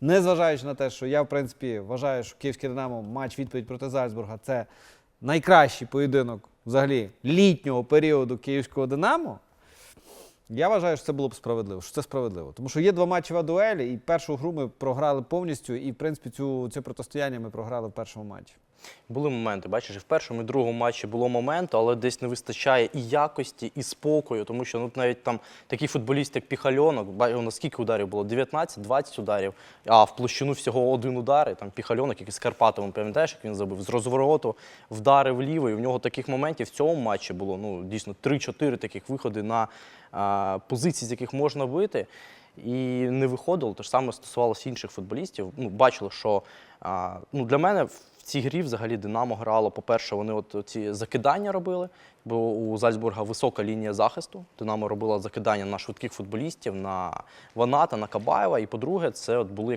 Незважаючи на те, що я, в принципі, вважаю, що Київське Динамо матч відповідь проти Зальцбурга це найкращий поєдинок взагалі літнього періоду Київського Динамо. Я вважаю, що це було б справедливо. Що це справедливо. Тому що є два матчі дуелі, і першу гру ми програли повністю, і в принципі цю, це протистояння ми програли в першому матчі. Були моменти, бачиш, і в першому і другому матчі було моменту, але десь не вистачає і якості, і спокою, тому що ну навіть там такий футболіст, як Піхальонок, ба- у нас скільки ударів було? 19-20 ударів, а в площину всього один удар, і там Піхальонок, який з Карпатовим, пам'ятаєш, як він забив, з розвороту вдарив ліво, і в нього таких моментів в цьому матчі було ну дійсно 3-4 таких виходи на а, позиції, з яких можна бити. І не виходило. Те ж саме стосувалося інших футболістів. Ну, бачили, що а, ну, для мене в цій грі взагалі Динамо грало. По-перше, вони от ці закидання робили, бо у Зальцбурга висока лінія захисту. Динамо робила закидання на швидких футболістів, на Ваната, на Кабаєва. І по-друге, це от були